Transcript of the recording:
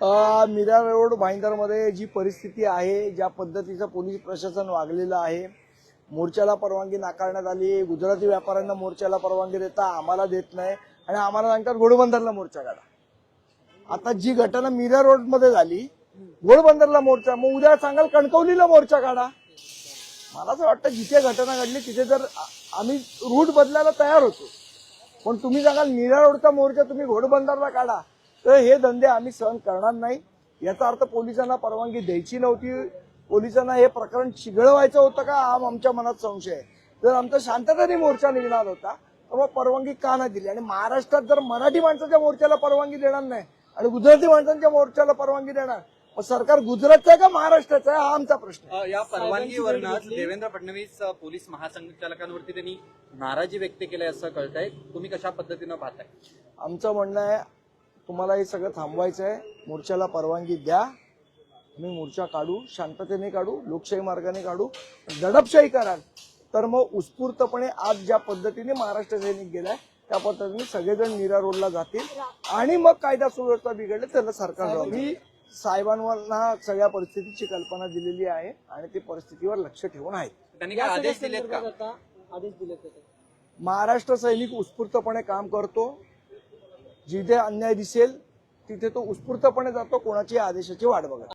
Mira road भाईंदरमध्ये जी परिस्थिती आहे ज्या पद्धतीचं पोलीस प्रशासन वागलेलं आहे मोर्चाला परवानगी नाकारण्यात आली गुजराती व्यापाऱ्यांना मोर्चाला परवानगी देता आम्हाला देत नाही आणि आम्हाला सांगतात घोडबंदरला मोर्चा काढा. आता जी घटना मीरा रोडमध्ये झाली घोडबंदरला मोर्चा मग उद्या सांगाल कणकवलीला मोर्चा काढा. मला असं वाटतं जिथे घटना घडली तिथे जर आम्ही रूट बदलायला तयार होतो. पण तुम्ही सांगाल मीरा रोडचा मोर्चा तुम्ही घोडबंदरला काढा. तर हे धंदे आम्ही सहन करणार नाही. याचा अर्थ पोलिसांना परवानगी द्यायची नव्हती. पोलिसांना हे प्रकरण चिघळवायचं होतं का? हा आमच्या मनात संशय आहे. जर आमचा शांततेने मोर्चा निघणार होता तर मग परवानगी का नाही दिली? आणि महाराष्ट्रात जर मराठी माणसाच्या मोर्चाला परवानगी देणार नाही आणि गुजराती माणसांच्या मोर्चाला परवानगी देणार मग सरकार गुजरातचं आहे का महाराष्ट्राचं आहे? हा आमचा प्रश्न आहे. या परवानगीवरनच देवेंद्र फडणवीस पोलीस महासंचालकांवरती त्यांनी नाराजी व्यक्त केली असं कळतंय. तुम्ही कशा पद्धतीनं पाहताय? आमचं म्हणणं आहे तुम्हाला हे सगळं थांबवायचं आहे मोर्चाला परवानगी द्या. आम्ही मोर्चा काढू शांततेने काढू लोकशाही मार्गाने काढू. दडपशाही कराल. तर मग उत्स्फूर्तपणे आज ज्या पद्धतीने महाराष्ट्र सैनिक गेलाय त्या पद्धतीने सगळेजण नीरा रोडला जातील आणि मग कायदा सुव्यवस्था बिघडले त्याला सरकार. मी साहेबांना सगळ्या परिस्थितीची कल्पना दिलेली आहे आणि ते परिस्थितीवर लक्ष ठेवून आहेत त्यांनी काय आदेश दिलेत का? आदेश दिले होते महाराष्ट्र सैनिक उत्स्फूर्तपणे काम करतो. जिथे अन्याय दिसेल तिथे तो उत्स्फूर्तपणे जातो कोणाची आदेशाची वाट बघत.